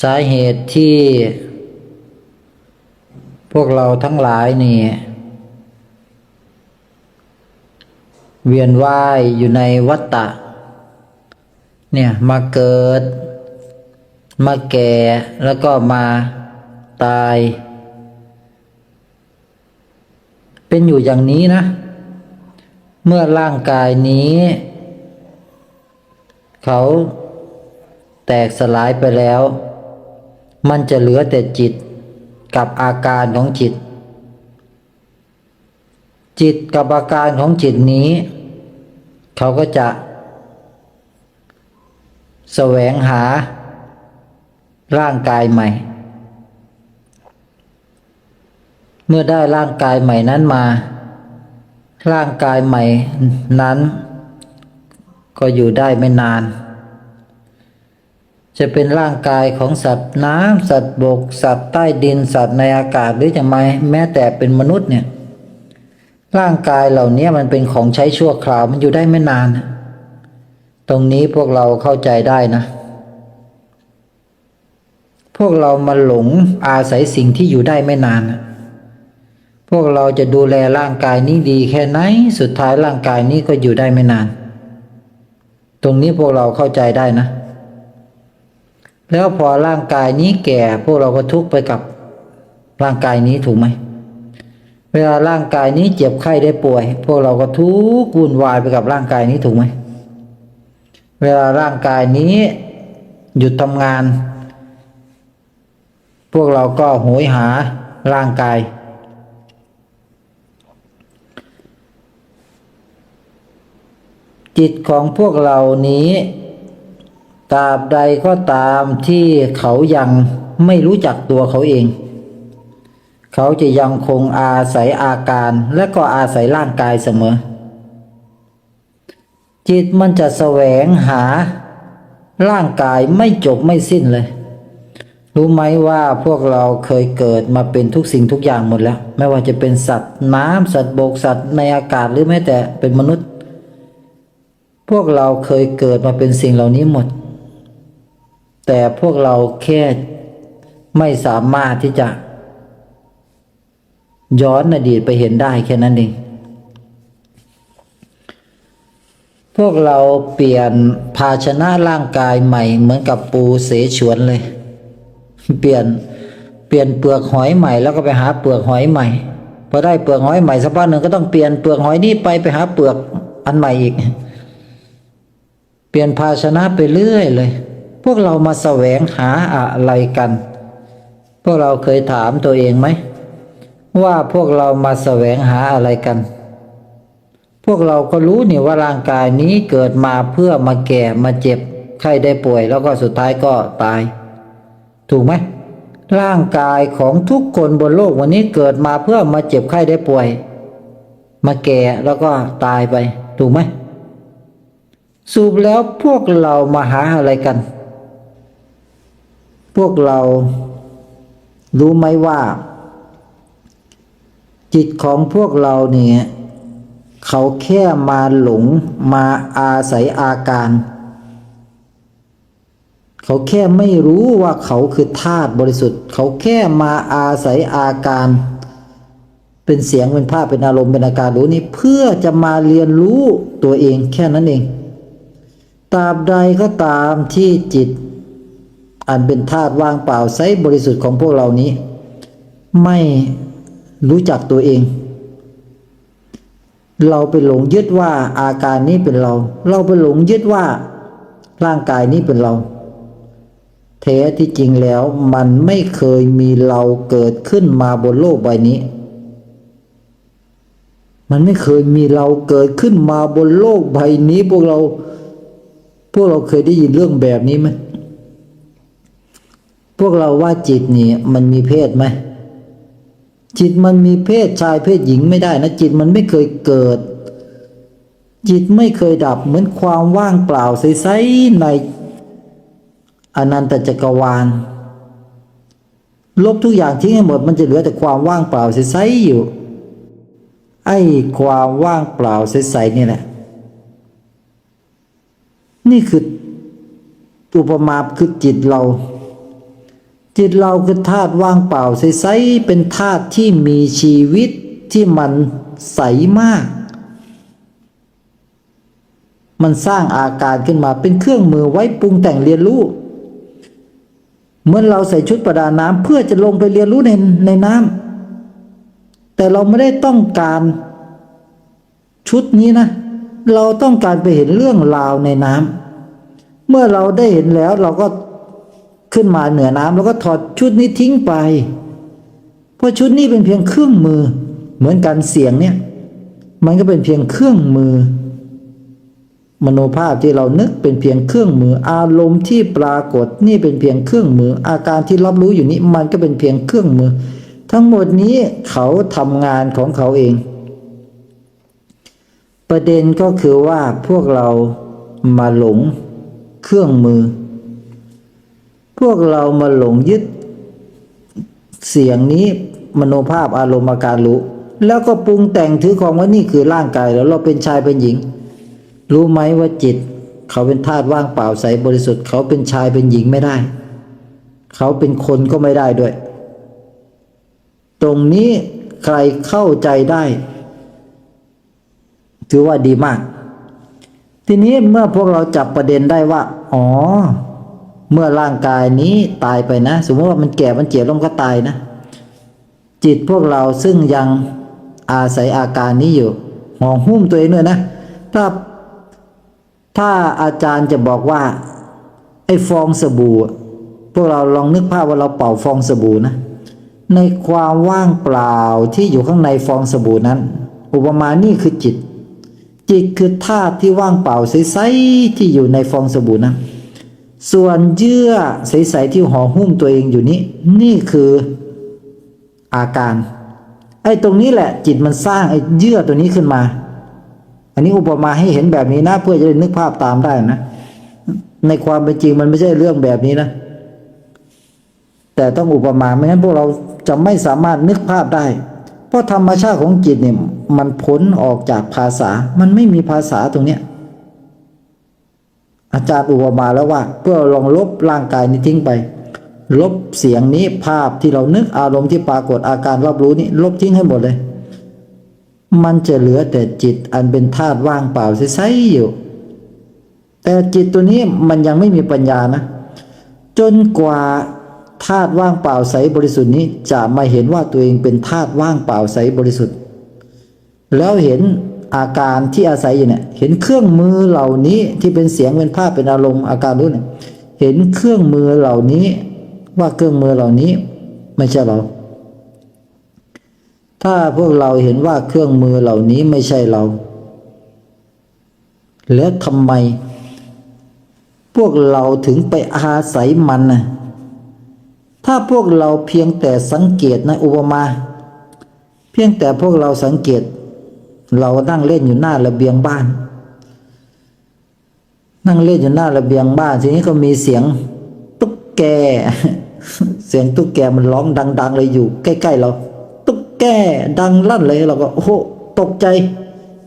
สาเหตุที่พวกเราทั้งหลายนี่ เวียนว่ายอยู่ในวัฏฏะเนี่ยมาเกิด มาแก่แล้วก็มาตาย เป็นอยู่อย่างนี้นะ เมื่อร่างกายนี้ เขาแตกสลายไปแล้ว มันจะเหลือแต่จิตกับอาการของจิต จิตกับอาการของจิตนี้ เขาก็จะ แสวงหา ร่างกายใหม่ เมื่อได้ร่างกายใหม่นั้นมา ร่างกายใหม่นั้น ก็อยู่ได้ไม่นาน จะเป็นร่างกายของสัตว์น้ำสัตว์บก สัตว์ใต้ดินสัตว์ในอากาศหรือจะไม่แม้แต่เป็นมนุษย์เนี่ยร่างกายเหล่านี้มันเป็นของใช้ชั่วคราวมันอยู่ได้ไม่นาน ตรงนี้พวกเราเข้าใจได้นะ พวกเรามาหลงอาศัยสิ่งที่อยู่ได้ไม่นาน พวกเราจะดูแลร่างกายนี้ดีแค่ไหน สุดท้ายร่างกายนี้ก็อยู่ได้ไม่นาน ตรงนี้พวกเราเข้าใจได้นะ แล้วพอร่างกายนี้แก่ พวกเราก็ทุกข์ไปกับร่างกายนี้ถูกไหม เวลาร่างกายนี้เจ็บไข้ได้ป่วย พวกเราก็ทุกข์วุ่นวายไปกับร่างกายนี้ถูกไหม เวลาร่างกายนี้หยุดทำงาน พวกเราก็โหยหาร่างกาย จิตของพวกเรานี้ ตราบใดก็ตามที่เขายังไม่รู้จักตัวเขาเอง เขาจะยังคงอาศัยอาการและก็อาศัยร่างกายเสมอ จิตมันจะแสวงหาร่างกายไม่จบไม่สิ้นเลย รู้ไหมว่าพวกเราเคยเกิดมาเป็นทุกสิ่งทุกอย่างหมดแล้ว ไม่ว่าจะเป็นสัตว์น้ำสัตว์บกสัตว์ในอากาศหรือแม้แต่เป็นมนุษย์ พวกเราเคยเกิดมาเป็นสิ่งเหล่านี้หมด แต่พวกเราแค่ไม่สามารถที่จะ ย้อนอดีตไปเห็นได้แค่นั้นเอง พวกเราเปลี่ยนภาชนะร่างกายใหม่ เหมือนกับปูเสฉวนเลย เปลี่ยนเปลี่ยนเปลือกหอยใหม่ แล้วก็ไปหาเปลือกหอยใหม่พอได้เปลือกหอยใหม่สักพักหนึ่งก็ต้องเปลี่ยนเปลือกหอยนี้ไปไปหาเปลือกอันใหม่อีก เปลี่ยนภาชนะไปเรื่อยเลย พวกเรามาแสวงหาอะไรกัน พวกเราเคยถามตัวเองไหม ว่าพวกเรามาแสวงหาอะไรกัน พวกเราก็รู้นี่ว่าร่างกายนี้เกิดมาเพื่อมาแก่มาเจ็บไข้ได้ป่วย แล้วก็สุดท้ายก็ตาย ถูกไหมร่างกายของทุกคนบนโลกวันนี้เกิดมาเพื่อมาเจ็บไข้ได้ป่วย มาแก่แล้วก็ตายไป ถูกไหมสูบแล้วพวกเรามาหาอะไรกัน พวกเรารู้ไหมว่า จิตของพวกเราเนี่ยเขาแค่มาหลงมาอาศัยอาการ เขาแค่ไม่รู้ว่าเขาคือธาตุบริสุทธิ์ เขาแค่มาอาศัยอาการ เป็นเสียงเป็นภาพเป็นอารมณ์เป็นอาการรู้นี้เพื่อจะมาเรียนรู้ตัวเองแค่นั้นเองตราบใดก็ตามที่จิต อันเป็นธาตุว่างเปล่าไซบริสุทธิ์ของพวกเรานี้ ไม่รู้จักตัวเอง เราไปหลงยึดว่าอาการนี้เป็นเรา เราไปหลงยึดว่าร่างกายนี้เป็นเราแท้ที่จริงแล้วมันไม่เคยมีเราเกิดขึ้นมาบนโลกใบนี้ มันไม่เคยมีเราเกิดขึ้นมาบนโลกใบนี้ พวกเรา พวกเราเคยได้ยินเรื่องแบบนี้ไหม พวกเราว่าจิตนี่มันมีเพศไหมจิตมันมีเพศชายเพศหญิงไม่ได้นะ จิตมันไม่เคยเกิด จิตไม่เคยดับเหมือนความว่างเปล่าใสๆในอนันตจักรวาล ลบทุกอย่างทิ้งให้หมดมันจะเหลือแต่ความว่างเปล่าใสๆอยู่ ไอ้ความว่างเปล่าใสๆนี่แหละ นี่คืออุปมาคือจิตเรา จิตเราคือธาตุว่างเปล่าใสๆเป็นธาตุที่มีชีวิตที่มันใสมาก มันสร้างอาการขึ้นมาเป็นเครื่องมือไว้ปรุงแต่งเรียนรู้เหมื่อนเราใส่ชุดประดาน้ำเพื่อจะลงไปเรียนรู้ในในน้ำแต่เราไม่ได้ต้องการชุดนี้นะ เราต้องการไปเห็นเรื่องราวในน้ำเมื่อเราได้เห็นแล้วเราก็ ขึ้นมาเหนือน้ำแล้วก็ถอดชุดนี้ทิ้งไป เพราะชุดนี้เป็นเพียงเครื่องมือ เหมือนกันเสียงเนี่ย มันก็เป็นเพียงเครื่องมือ มโนภาพที่เรานึกเป็นเพียงเครื่องมือ อารมณ์ที่ปรากฏนี่เป็นเพียงเครื่องมือ อาการที่รับรู้อยู่นี้มันก็เป็นเพียงเครื่องมือ ทั้งหมดนี้เขาทำงานของเขาเอง ประเด็นก็คือว่าพวกเรามาหลงเครื่องมือ พวกเรามาหลงยึดเสียงนี้มโนภาพอารมณ์อาการรู้ แล้วก็ปรุงแต่งถือของว่านี่คือร่างกายแล้วเราเป็นชายเป็นหญิง รู้ไหมว่าจิต เขาเป็นธาตุว่างเปล่าใสบริสุทธิ์ เขาเป็นชายเป็นหญิงไม่ได้ เขาเป็นคนก็ไม่ได้ด้วย ตรงนี้ใครเข้าใจได้ ถือว่าดีมาก ทีนี้เมื่อพวกเราจับประเด็นได้ว่า อ๋อ เมื่อร่างกายนี้ตายไปนะ สมมติว่ามันแก่มันเจ็บแล้วมันก็ตายนะ จิตพวกเราซึ่งยังอาศัยอาการนี้อยู่ห่อหุ้มตัวเองด้วยนะ ถ้าถ้าอาจารย์จะบอกว่า ไอ้ฟองสบู่ พวกเราลองนึกภาพว่าเราเป่าฟองสบู่นะ ในความว่างเปล่าที่อยู่ข้างในฟองสบู่นั้น อุปมานี่คือจิต จิตคือธาตุที่ว่างเปล่าใสๆที่อยู่ในฟองสบู่นั้น ส่วนเยื่อใสๆที่ห่อหุ้มตัวเองอยู่นี้ นี่คืออาการ ไอ้ตรงนี้แหละ จิตมันสร้างไอ้เยื่อตัวนี้ขึ้นมา อันนี้อุปมาให้เห็นแบบนี้นะ เพื่อจะได้นึกภาพตามได้นะ ในความเป็นจริงมันไม่ใช่เรื่องแบบนี้นะ แต่ต้องอุปมาไม่งั้นพวกเราจะไม่สามารถนึกภาพได้ เพราะธรรมชาติของจิตเนี่ยมันพ้นออกจากภาษา มันไม่มีภาษาตรงเนี้ย อาจารย์อุปมาแล้วว่าเพื่อลองลบร่างกายนี้ทิ้งไป ลบเสียงนี้ภาพที่เรานึกอารมณ์ที่ปรากฏอาการรับรู้นี้ลบทิ้งให้หมดเลย มันจะเหลือแต่จิตอันเป็นธาตุว่างเปล่าใสๆอยู่ แต่จิตตัวนี้มันยังไม่มีปัญญานะ จนกว่าธาตุว่างเปล่าใสบริสุทธิ์นี้จะมาเห็นว่าตัวเองเป็นธาตุว่างเปล่าใสบริสุทธิ์ แล้วเห็น อาการที่อาศัยอยู่เนี่ย เห็นเครื่องมือเหล่านี้ที่เป็นเสียงเป็นภาพเป็นอารมณ์อาการรู้เนี่ย เห็นเครื่องมือเหล่านี้ ว่าเครื่องมือเหล่านี้ ไม่ใช่เรา ถ้าพวกเราเห็นว่าเครื่องมือเหล่านี้ไม่ใช่เรา แล้วทำไม พวกเราถึงไปอาศัยมันนะถ้าพวกเราเพียงแต่สังเกตนะอุปมา เพียงแต่พวกเราสังเกต เรานั่งเล่นอยู่หน้าระเบียงบ้าน นั่งเล่นอยู่หน้าระเบียงบ้าน ทีนี้ก็มีเสียงตุ๊กแก เสียงตุ๊กแกมันร้องดัง ๆ เลยอยู่ ใกล้ๆเรา ตุ๊กแกดังลั่นเลยเราก็โอ้โหตกใจ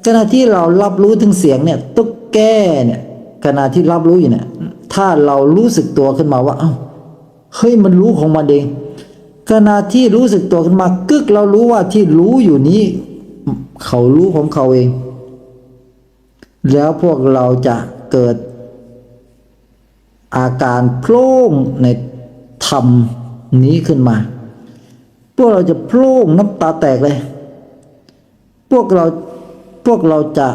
ขณะที่เรารับรู้ถึงเสียงเนี่ย ตุ๊กแกเนี่ย ขณะที่รับรู้อยู่เนี่ย ถ้าเรารู้สึกตัวขึ้นมาว่าเอ้าเฮ้ยมันรู้ของมันเองขณะที่รู้สึกตัวขึ้นมากึกเรารู้ว่าที่รู้อยู่นี้ เขารู้ของเขาเอง แล้วพวกเราจะเกิดอาการโพล่งในธรรมนี้ขึ้นมา พวกเราจะโพล่งน้ำตาแตกเลย พวกเราพวกเราจะ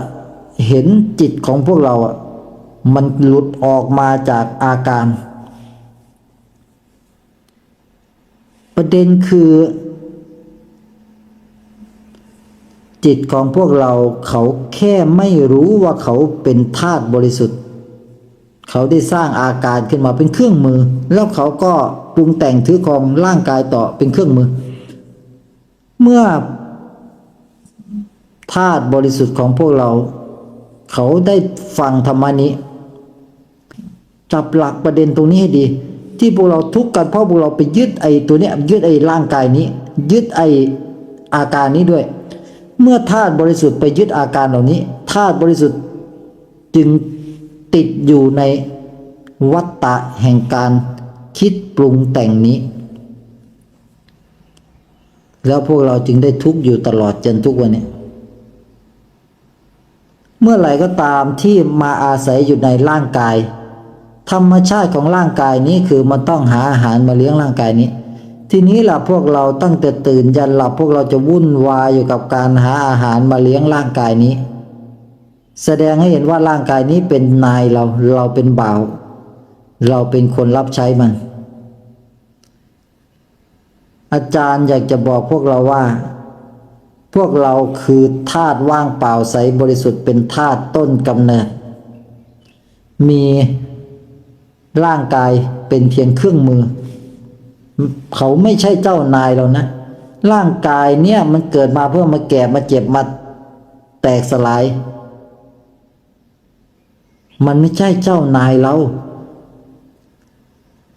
เห็นจิตของพวกเราอะมันหลุดออกมาจากอาการ ประเด็นคือ จิตของพวกเราเขาแค่ไม่รู้ว่าเขาเป็นธาตุบริสุทธิ์ เขาได้สร้างอาการขึ้นมาเป็นเครื่องมือ แล้วเขาก็ปรุงแต่งถือครองร่างกายต่อเป็นเครื่องมือ เมื่อธาตุบริสุทธิ์ของพวกเรา เขาได้ฟังธรรมานี้ จับหลักประเด็นตรงนี้ให้ดี ที่พวกเราทุกข์กันเพราะพวกเราไปยึดไอ้ตัวเนี้ยยึดไอ้ร่างกายนี้ ยึดไอ้อาการนี้ด้วย เมื่อธาตุบริสุทธิ์ไปยึดอาการเหล่านี้ธาตุบริสุทธิ์จึงติดอยู่ในวัฏฏะแห่งการคิดปรุงแต่งนี้ แล้วพวกเราจึงได้ทุกข์อยู่ตลอดจนทุกวันนี้ เมื่อไหร่ก็ตามที่มาอาศัยอยู่ในร่างกาย ธรรมชาติของร่างกายนี้คือมันต้องหาอาหารมาเลี้ยงร่างกายนี้ ทีนี้ล่ะพวกเราตั้งแต่ตื่นยันหลับพวกเราจะวุ่นวายอยู่กับการหาอาหารมาเลี้ยงร่างกายนี้ แสดงให้เห็นว่าร่างกายนี้เป็นนายเราเราเป็นบ่าว เราเป็นคนรับใช้มัน อาจารย์อยากจะบอกพวกเราว่า พวกเราคือธาตุว่างเปล่าใสบริสุทธิ์เป็นธาตุต้นกำเนิด มีร่างกายเป็นเพียงเครื่องมือ เขาไม่ใช่เจ้านายเรานะ ร่างกายเนี่ยมันเกิดมาเพื่อมาแก่มาเจ็บมาแตกสลาย มันไม่ใช่เจ้านายเรา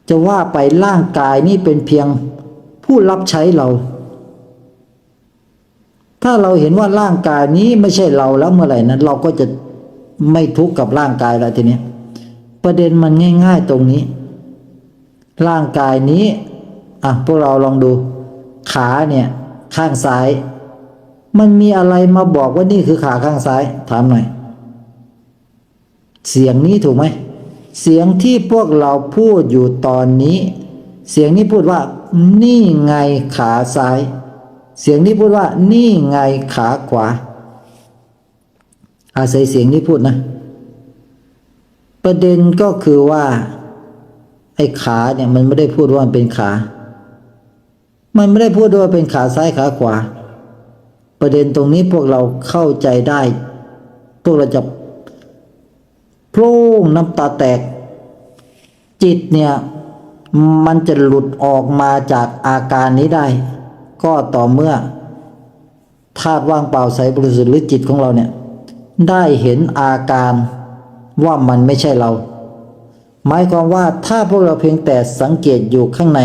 จะว่าไปร่างกายนี่เป็นเพียงผู้รับใช้เรา ถ้าเราเห็นว่าร่างกายนี้ไม่ใช่เราแล้วเมื่อไหร่นั้น เราก็จะไม่ทุกข์กับร่างกายแล้วทีนี้ประเด็นมันง่าย ๆ ตรงนี้ ร่างกายนี้ อะพวกเราลองดู ขาเนี่ยข้างซ้าย มันมีอะไรมาบอกว่านี่คือขาข้างซ้าย ถามหน่อย เสียงนี้ถูกไหม เสียงที่พวกเราพูดอยู่ตอนนี้ เสียงนี้พูดว่า นี่ไงขาซ้าย เสียงนี้พูดว่า นี่ไงขาขวา อาศัยเสียงนี้พูดนะ ประเด็นก็คือว่า ไอ้ขาเนี่ยมันไม่ได้พูดว่ามันเป็นขา มันไม่ได้พูดด้ว่าเป็นขาซ้ายขาขวา ประเด็นตรงนี้พวกเราเข้าใจได้ พวกเราจะโพร่งน้ำตาแตก จิตเนี่ย มันจะหลุดออกมาจากอาการนี้ได้ ก็ต่อเมื่อธาตุว่างเปล่าใสบริสุทธิ์หรือจิตของเราเนี่ย ได้เห็นอาการว่ามันไม่ใช่เรา หมายความว่าถ้าพวกเราเพียงแต่สังเกตอยู่ข้างใน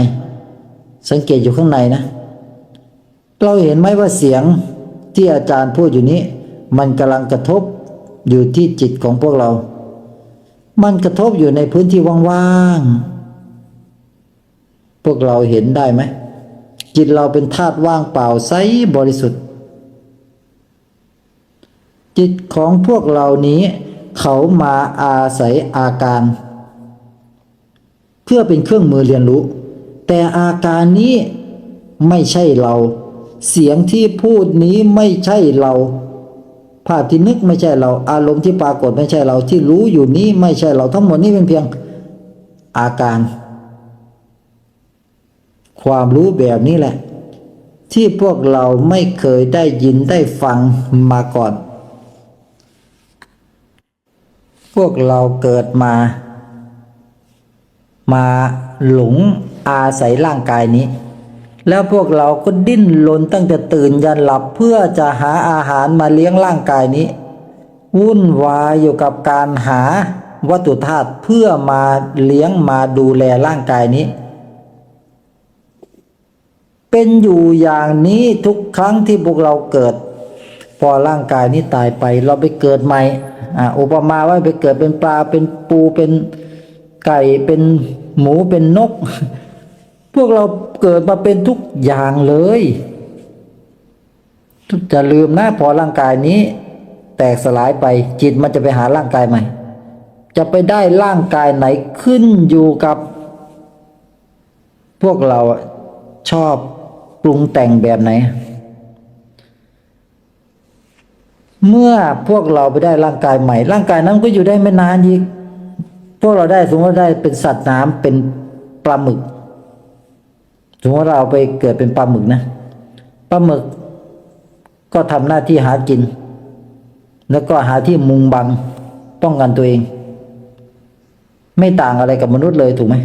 สังเกตอยู่ข้างในนะ เราเห็นไหมว่าเสียงที่อาจารย์พูดอยู่นี้ มันกำลังกระทบอยู่ที่จิตของพวกเรา มันกระทบอยู่ในพื้นที่ว่างๆ พวกเราเห็นได้ไหม จิตเราเป็นธาตุว่างเปล่าใสบริสุทธิ์ จิตของพวกเรานี้ เขามาอาศัยอาการ เพื่อเป็นเครื่องมือเรียนรู้ แต่อาการนี้ไม่ใช่เรา เสียงที่พูดนี้ไม่ใช่เรา ภาพที่นึกไม่ใช่เรา อารมณ์ที่ปรากฏไม่ใช่เราที่รู้อยู่นี้ไม่ใช่เราทั้งหมดนี้เป็นเพียงอาการ ความรู้แบบนี้แหละ ที่พวกเราไม่เคยได้ยินได้ฟังมาก่อน พวกเราเกิดมา มาหลง อาศัยร่างกายนี้ แล้วพวกเราก็ดิ้นรนตั้งแต่ตื่นยันหลับเพื่อจะหาอาหารมาเลี้ยงร่างกายนี้ วุ่นวายอยู่กับการหาวัตถุธาตุเพื่อมาเลี้ยงมาดูแลร่างกายนี้ เป็นอยู่อย่างนี้ทุกครั้งที่พวกเราเกิด พอร่างกายนี้ตายไปเราไปเกิดใหม่อ่าอุปมาว่าไปเกิดเป็นปลาเป็นปูเป็นไก่เป็นหมูเป็นนก วกเราเกิดมาเป็นทุกอย่างเลยจะลืมนะพอร่างกายนี้ แตกสลายไปจิตมันจะไปหาร่างกายใหม่ จะไปได้ร่างกายไหนขึ้นอยู่กับ พวกเราชอบปรุงแต่งแบบไหน เมื่อพวกเราไปได้ร่างกายใหม่ ร่างกายนั้นก็อยู่ได้ไม่นานอีกพวกเราได้สมมติได้เป็นสัตว์น้ำเป็นปลาหมึก สมมติว่าเราไปเกิดเป็นปลาหมึกนะปลาหมึกก็ทำหน้าที่หากิน แล้วก็หาที่มุงบังป้องกันตัวเอง ไม่ต่างอะไรกับมนุษย์เลยถูกไหม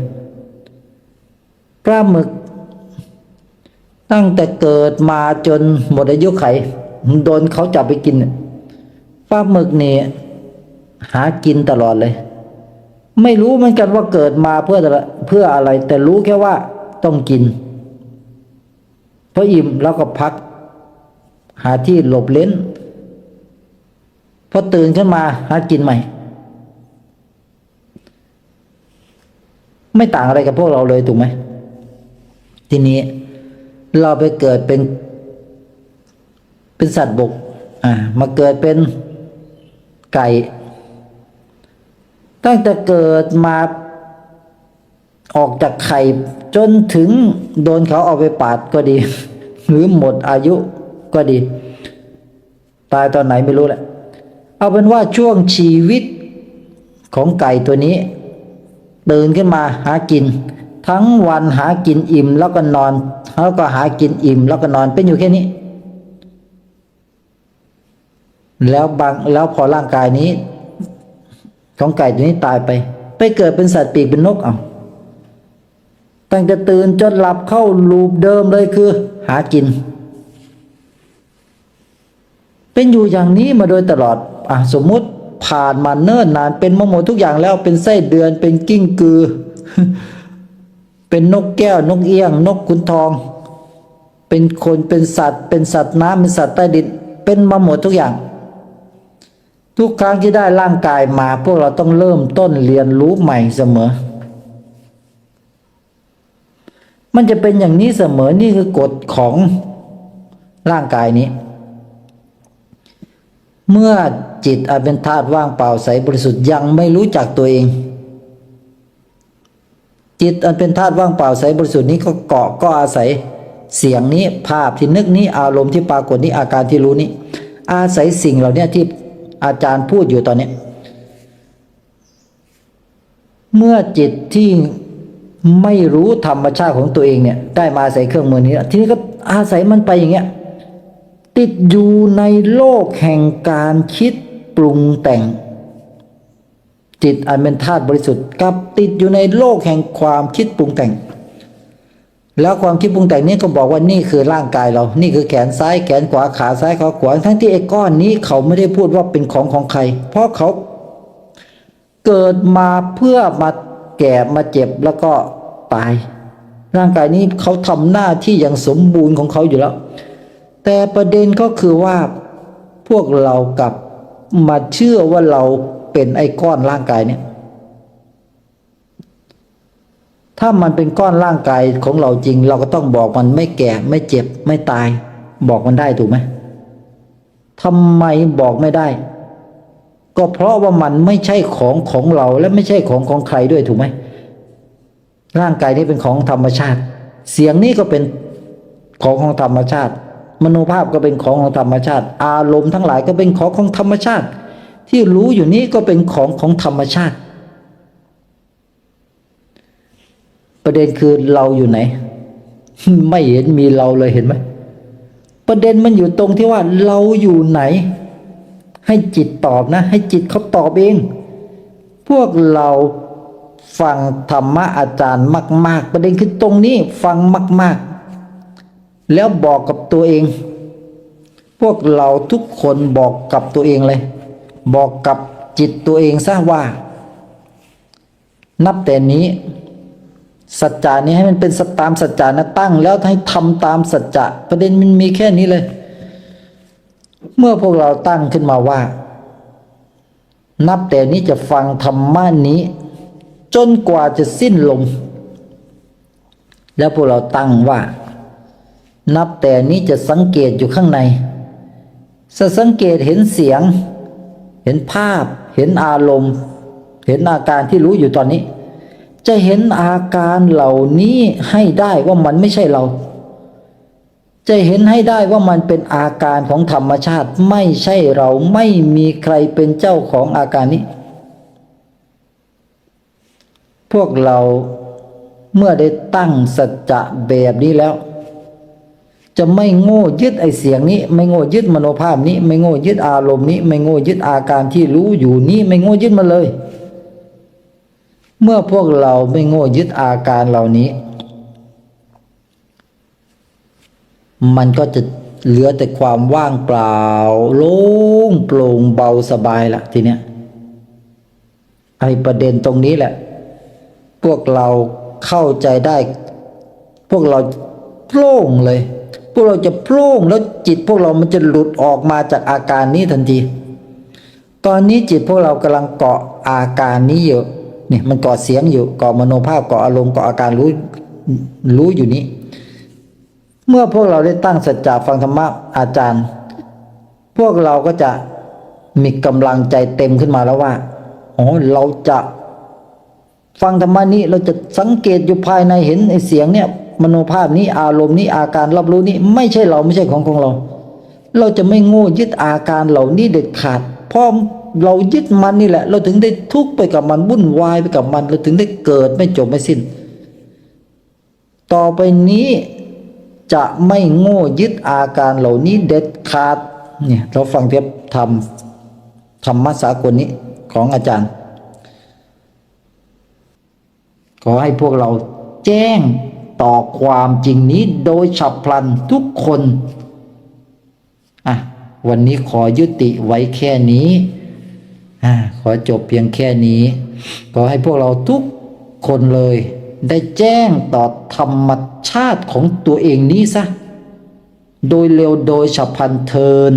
ปลาหมึก ตั้งแต่เกิดมาจนหมดอายุไขโดนเขาจับไปกินปลาหมึกเนี่ยหากินตลอดเลย ไม่รู้เหมือนกันว่าเกิดมาเพื่ออะไรเพื่ออะไร แต่รู้แค่ว่าต้องกิน พออิ่มแล้วก็พัก หาที่หลบเล้นพอตื่นขึ้นมาหากินใหม่ ไม่ต่างอะไรกับพวกเราเลยถูกไหมทีนี้เราไปเกิดเป็น เป็นสัตว์บก อ่า มาเกิดเป็นไก่ ตั้งแต่เกิดมา ออกจากไข่จนถึงโดนเขาเอาไปปาดก็ดี หรือหมดอายุก็ดี ตายตอนไหนไม่รู้แหละ เอาเป็นว่าช่วงชีวิตของไก่ตัวนี้ตื่นขึ้นมาหากิน ทั้งวันหากินอิ่มแล้วก็นอนแล้วก็หากินอิ่มแล้วก็นอนเป็นอยู่แค่นี้ แล้วบางแล้วพอร่างกายนี้ ของไก่ตัวนี้ตายไป ไปเกิดเป็นสัตว์ปีกเป็นนกเอา ตั้งแต่ตื่นจนหลับเข้าลูปเดิมเลยคือ หากิน เป็นอยู่อย่างนี้มาโดยตลอดอะสมมุติผ่านมาเนิ่นนานเป็นมาหมทุกอย่างแล้วเป็นไส้เดือนเป็นกิ้งกือ เป็นนกแก้วนกเอี้ยง นกขุนทอง เป็นคนเป็นสัตว์ เป็นสัตว์น้ำเป็นสัตว์ใต้ดินเป็นมาหมดทุกอย่าง ทุกครั้งที่ได้ร่างกายมา พวกเราต้องเริ่มต้นเรียนรู้ใหม่เสมอ มันจะเป็นอย่างนี้เสมอนี่คือกฎของร่างกายนี้ เมื่อจิตอันเป็นธาตุว่างเปล่าใสบริสุทธิ์ยังไม่รู้จักตัวเอง จิตอันเป็นธาตุว่างเปล่าใสบริสุทธิ์นี้ก็เกาะก็อาศัยเสียงนี้ภาพที่นึกนี้อารมณ์ที่ปรากฏนี้อาการที่รู้นี้ อาศัยสิ่งเหล่านี้ที่อาจารย์พูดอยู่ตอนนี้ เมื่อจิตที่ ไม่รู้ธรรมชาติของตัวเองเนี่ย ได้มาอาศัยเครื่องมือนี้ทีนี้ก็อาศัยมันไปอย่างเงี้ยติดอยู่ในโลกแห่งการคิดปรุงแต่ง จิตอันเป็นธาตุบริสุทธิ์กับติดอยู่ในโลกแห่งความคิดปรุงแต่ง แล้วความคิดปรุงแต่งนี้ก็บอกว่านี่คือร่างกายเรา นี่คือแขนซ้ายแขนขวาขาซ้ายขาขวาทั้งที่ไอ้ก้อนนี้เขาไม่ได้พูดว่าเป็นของของใคร เพราะเขาเกิดมาเพื่อมา แก่มาเจ็บแล้วก็ตาย ร่างกายนี้เขาทำหน้าที่อย่างสมบูรณ์ของเขาอยู่แล้ว แต่ประเด็นก็คือว่าพวกเรากลับมาเชื่อว่าเราเป็นไอ้ก้อนร่างกายเนี่ย ถ้ามันเป็นก้อนร่างกายของเราจริง เราก็ต้องบอกมันไม่แก่ไม่เจ็บไม่ตาย บอกมันได้ถูกไหมทำไมบอกไม่ได้ ก็เพราะว่ามันไม่ใช่ของของเราและไม่ใช่ของของใครด้วยถูกไหมร่างกายนี้เป็นของธรรมชาติ เสียงนี้ก็เป็นของของธรรมชาติ มโนภาพก็เป็นของของธรรมชาติ อารมณ์ทั้งหลายก็เป็นของของธรรมชาติ ที่รู้อยู่นี้ก็เป็นของของธรรมชาติ ประเด็นคือเราอยู่ไหน ไม่เห็นมีเราเลยเห็นไหมประเด็นมันอยู่ตรงที่ว่าเราอยู่ไหน ให้จิตตอบนะ ให้จิตเขาตอบเอง พวกเราฟังธรรมะอาจารย์มาก ๆ ประเด็นคือตรงนี้ฟังมาก ๆ แล้วบอกกับตัวเอง พวกเราทุกคนบอกกับตัวเองเลย บอกกับจิตตัวเองซะว่า นับแต่นี้สัจจานี้ให้มันเป็นสตามสัจจานะตั้ง แล้วให้ทำตามสัจจะประเด็นมันมีแค่นี้เลย เมื่อพวกเราตั้งขึ้นมาว่า นับแต่นี้จะฟังธรรมะนี้ จนกว่าจะสิ้นลม แล้วพวกเราตั้งว่า นับแต่นี้จะสังเกตอยู่ข้างในจะสังเกตเห็นเสียง เห็นภาพ เห็นอารมณ์ เห็นอาการที่รู้อยู่ตอนนี้ จะเห็นอาการเหล่านี้ให้ได้ว่ามันไม่ใช่เรา จะเห็นให้ได้ว่ามันเป็นอาการของธรรมชาติ ไม่ใช่เราไม่มีใครเป็นเจ้าของอาการนี้ พวกเราเมื่อได้ตั้งสัจจะแบบนี้แล้ว จะไม่โง่ยึดไอเสียงนี้ ไม่โง่ยึดมโนภาพนี้ ไม่โง่ยึดอารมณ์นี้ ไม่โง่ยึดอาการที่รู้อยู่นี้ ไม่โง่ยึดมาเลย เมื่อพวกเราไม่โง่ยึดอาการเหล่านี้ มันก็จะเหลือแต่ความว่างเปล่า โล่งโปร่งเบาสบายละทีเนี้ยไอประเด็นตรงนี้แหละ พวกเราเข้าใจได้ พวกเราโปร่งเลย พวกเราจะโปร่งแล้วจิตพวกเรามันจะหลุดออกมาจากอาการนี้ทันที ตอนนี้จิตพวกเรากำลังเกาะอาการนี้อยู่เนี่ยมันเก่อเสียงอยู่เก่อมโนภาพเก่ออารมณ์เก่ออาการรู้รู้อยู่นี้ เมื่อพวกเราได้ตั้งสัจจะฟังธรรมะอาจารย์ พวกเราก็จะมีกำลังใจเต็มขึ้นมาแล้วว่าอ๋อเราจะฟังธรรมะนี้เราจะสังเกตอยู่ภายในเห็นไอ้เสียงเนี่ย มโนภาพนี้อารมณ์นี้อาการรับรู้นี้ไม่ใช่เราไม่ใช่ของของเรา เราจะไม่โง่ยึดอาการเหล่านี้เด็ดขาดเพราะเรายึดมันนี่แหละ เราถึงได้ทุกข์ไปกับมันวุ่นวายไปกับมัน เราถึงได้เกิดไม่จบไม่สิ้น ต่อไปนี้ จะไม่โง่ยึดอาการเหล่านี้เด็ดขาดเนี่ยเราฟังเทปธรรมธรรมสากลนี้ของอาจารย์ ขอให้พวกเราแจ้งต่อความจริงนี้โดยฉับพลันทุกคนอะวันนี้ขอยุติไว้แค่นี้อ่าขอจบเพียงแค่นี้ ขอให้พวกเราทุกคนเลย ได้แจ้งต่อธรรมชาติของตัวเองนี้ซะ โดยเร็วโดยฉับพลันเทิน